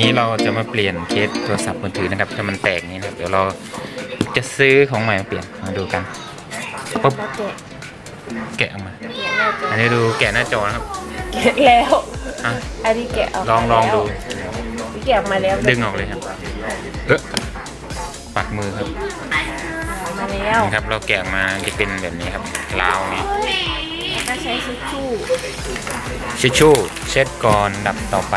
นี้เราจะมาเปลี่ยนเคสโทรศัพท์มือถือนะครับถ้ามันแตกอย่างนี้นะครับเดี๋ยวเราจะซื้อของใหม่มาเปลี่ยนมาดูกันปุ๊บแล้วแกะแกะออกมาแกะหน้าจออันนี้ดูแกะหน้าจอนะครับแกะแล้วอะอันนี้แกะออกลองลองดูนี่แกะออกมาแล้วดึงออกเลยครับเออปัดมือครับมาแล้วนี่ครับเราแกะออกมาจะเป็นแบบนี้ครับลาวนี่ก็ใช้ชิชชู่ชิชชู่เช็ดก่อนดับต่อไป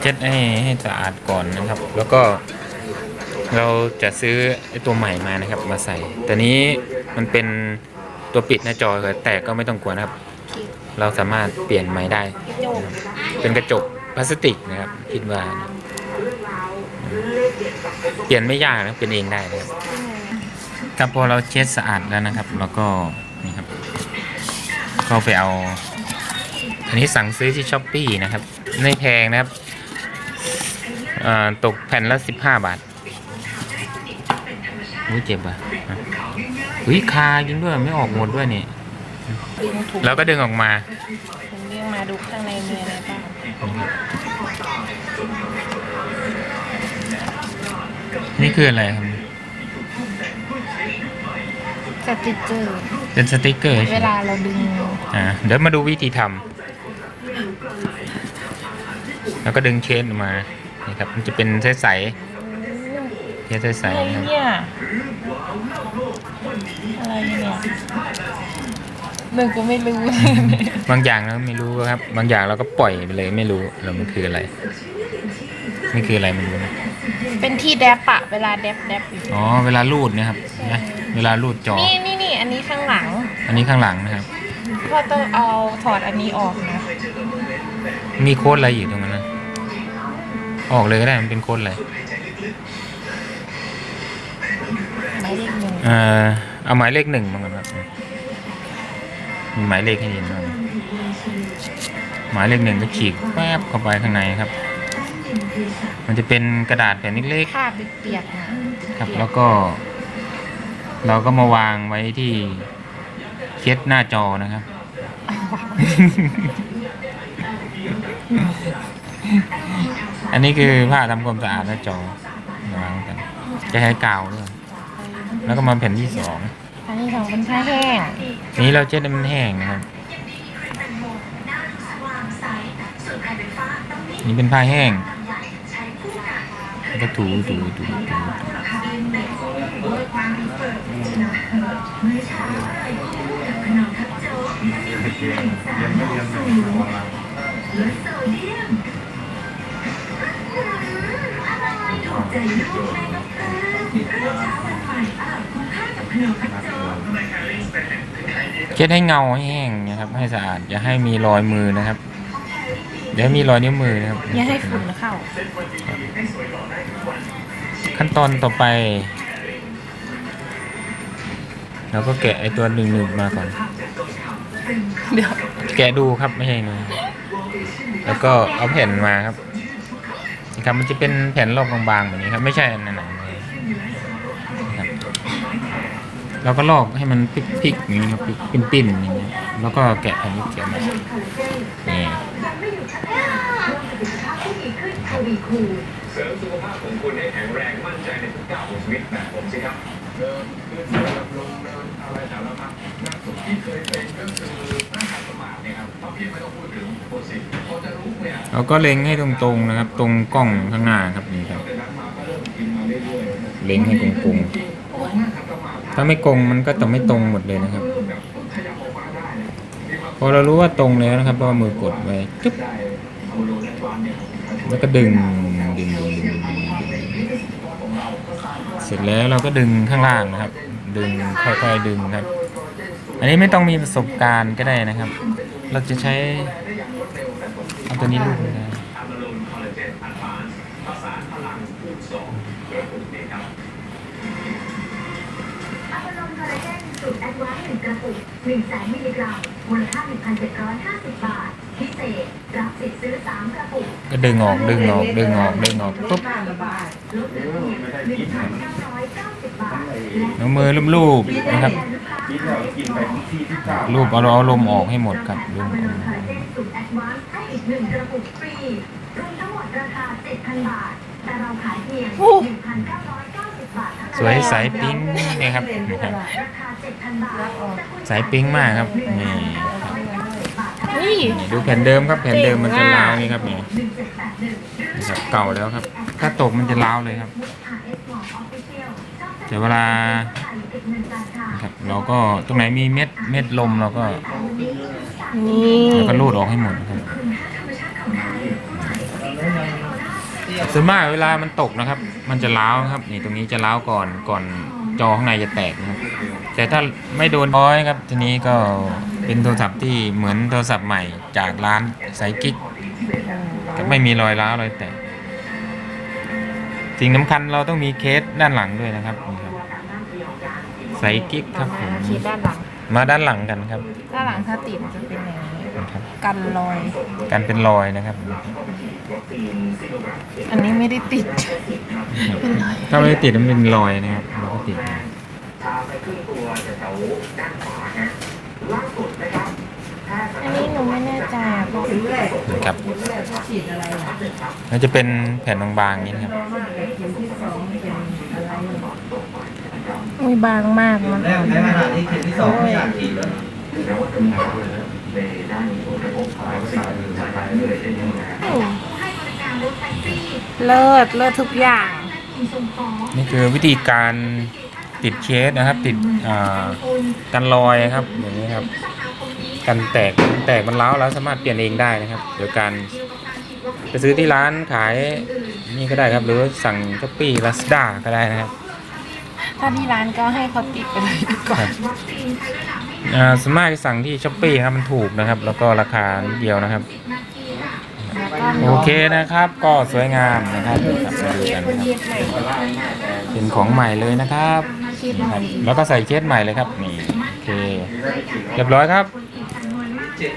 เช็ดให้ให้สะอาดก่อนนะครับ แล้วก็เราจะซื้อไอตัวใหม่มานะครับ มาใส่แต่นี้มันเป็นตัวปิดหน้าจอเลยแต่ก็ไม่ต้องกลัวนะครับ เราสามารถเปลี่ยนใหม่ได้ เป็นกระจกพลาสติกนะครับคิดว่า เปลี่ยนไม่ยากนะเป็นเองได้นะครับ ครับพอเราเช็ดสะอาดแล้วนะครับ แล้วก็นี่ครับก็ไปเอา อันนี้สั่งซื้อที่ช้อปปีนะครับไม่แพงนะครับอ่าตกแผ่นละสิบห้าบาทอุ้ยเจ็บอะอะอุ้ยคาจริงด้วยไม่ออกหมดด้วยนี่ดึงถุงแล้วก็ดึงออกมาผมเรียกมาดูข้างในมีอะไรบ้างนี่คืออะไรครับ สติกเกอร์เป็นสติกเกอร์เวใช่ไหมลาเราดึงอ่าเดี๋ยวมาดูวิธีทำแล้วก็ดึงเชนออกมานี่ครับมันจะเป็นใสๆเชนใสอะไรๆนะครับเนี่ยอะไรเนี่ยหนึ่งก็ไม่รู้ บางอย่างเราไม่รู้ครับ บางอย่างเราก็ปล่อยไปเลยไม่รู้เรามันคืออะไรนี่คืออะไรไม่รู้นะเป็นที่แดบอะเวลาแดบแดบอยู่อ๋อเวลารูดเนะครับนะ เวลารูดจอ นี่นี่นี่อันนี้ข้างหลังอันนี้ข้างหลังนะครับ พ่อต้องเอาถอดอันนี้ออกนะมีโค้ดอะไรอยู่ตรงนั้นนะออกเลยก็ได้มันเป็นโค้ดอะไรหมายเลขหนึ่งเอ่อเอาหมายเลขหนึ่งมาก่อนครับมีหมายเลขให้เห็นบ้างหมายเลขหนึ่งก็ฉีกแป๊บเข้าไปข้างในครับ มันจะเป็นกระดาษแผ่นเล็กผ้าเปียกๆนะๆครับ แล้วก็ เราก็มาวางไว้ที่เคสหน้าจอนะครับ อันนี้คือผ้าทำความสะอาดหน้าจอวางกันจะใช้กาวด้วยแล้วก็มาแผ่นที่สองอันนี้ของเป็นผ้าแห้ง นี้เราเช็ดให้มันแห้งนะครับ นี่เป็นผ้าแห้ง แล้วก็ถูถูถูถู เช็ดให้เงาให้แห้งนะครับ ให้สะอาดอย่าให้มีรอยมือนะครับอย่าให้มีรอยนิ้วมือนะครับอย่าให้ฝุ่นเข้า ขั้นตอนต่อไป เราก็แกะไอตัวหนึ่งหนึ่งมาก่อน เดี๋ยวแกะดูครับไม่ใช่นะแล้วก็เอาแผ่นมาครับนี่ครับมันจะเป็นแผ่นรอบบางๆแบบนี้ครับ ไม่ใช่อันนั้นนะนะครับเราก็ลอกให้มันพลิกๆอย่างนี้ครับปิ้นๆอย่างนี้แล้วก็แกะแผ่นนี้เขียนมานี่เสริมสุขภาพของคุณให้แข็งแรงมั่นใจในทุกก้าวของชีวิตแบบผมสิครับ เราก็เล็งให้ตรงๆนะครับ ตรงกล้องข้างหน้าครับนี่ครับ เล็งให้ตรงๆถ้าไม่กงมันก็จะไม่ตรงหมดเลยนะครับ พอเรารู้ว่าตรงแล้วนะครับก็เอามือกดไว้จุ๊บแล้วก็ดึงดึงดึงดึงดึงดึงเสร็จแล้วเราก็ดึงข้างล่างนะครับ ดึงค่อยๆดึงครับ อันนี้ไม่ต้องมีประสบการณ์ก็ได้นะครับ เราจะใช้ เอาันี้ลูนะอรีนคอลลาเจนอัดวานซ์ภาษาพลังคูณสองเอฟเอครับอะดรีนคอลลาเจนสูตรแอดวาหนึ่งกระปุกหนึ่งแสนมิลลิกรัมมูคาหนึ่งพันเจ็ดร้อยห้าสิบบาท พิเศษ รับสิทธิ์ซื้อสามกระปุกก็ดึงออกดึงออกดึงออกดึงออกปุ๊บลดเลือน้ำมือละน้มลูบนะครับ กินเรากินไปทุกที่ทุกเจ้ารูปเอาเอาลมออกให้หมดครับลมอเติอกมคอลลาเจนสูตรแอดวานซ์ให้อีก1กระปุกฟรีรวมทั้งหมดราคา7,000บาทแต่เราขายเพียง1,990บาทเท่านั้นสวยใสปิ๊งนี่ครับนะครับราคา7,000บาทใสปิ๊งมากครับนี่นี่นี่ดูแผ่นเดิมครับแผ่นเดิมมันจะล้าวนี่ครับนี่หนึ่งเจ็ดแปดหนึ่งนี่ครับเก่าแล้วครับ ถ้าตกมันจะล้าวเลยครับ แต่เวลานะครับเราก็ตรงไหนมีเม็ดเม็ดลมเราก็นี่แล้วก็รูดออกให้หมดครับส่วนมากเวลามันตกนะครับ มันจะล้าวครับ นี่ตรงนี้จะล้าวก่อนก่อนจอข้างในจะแตกนะครับ แต่ถ้าไม่โดนร้อยครับ ทีนี้ก็เป็นโทรศัพท์ที่เหมือนโทรศัพท์ใหม่จากร้านไซกิกก็ไม่มีรอยร้าวรอยแตก สิ่งสำคัญเราต้องมีเคสด้านหลังด้วยนะครับนี่ครับไซกิกครับผมขีดด้านหลัง มาด้านหลังกันครับด้านหลังถ้าติดจะเป็นอย่างนี้นะครับกันรอยกันเป็นรอยนะครับ อันนี้ไม่ได้ติด เป็นรอย ถ้าไม่ได้ติดมันเป็นรอยนะครับเราก็ติด อันนี้หนูไม่แน่ใจอะบอกนะครับมันจะเป็นแผ่นบางๆอย่างนี้นะครับอุ้ยบางมากมัน แล้วในขณะที่เข็มที่สองไม่อยากฉีดเลยแล้วว่าทำงานเลยนะในด้านผลกระทบของสิ่งอื่นๆไปเลยได้ยังไงให้บริการรถแท็กซี่เลิศเลิศทุกอย่างและกินส่งของนี่คือวิธีการติดเคสนะครับ ติดอ่ากันรอยครับอย่างนี้ครับ กันแตกกันแตกมันร้าวแล้วสามารถเปลี่ยนเองได้นะครับโดยการไปซื้อที่ร้านขายนี่ก็ได้ครับ หรือสั่งช้อปปี้ลาซด้าก็ได้นะครับ ถ้าที่ร้านก็ให้เขาติดไปเลยดีกว่าอ่าสามารถสั่งที่ช้อปปี้ครับมันถูกนะครับ แล้วก็ราคานิดเดียวนะครับแล้วก็โอเคนะครับ ก็สวยงามนะครับครับมาดูกันนะครับเย็บใหม่เป็นของใหม่เลยนะครับนี่ครับ แล้วก็ใส่เคสใหม่เลยครับนี่โอเคเรียบร้อยครับ เจ็ด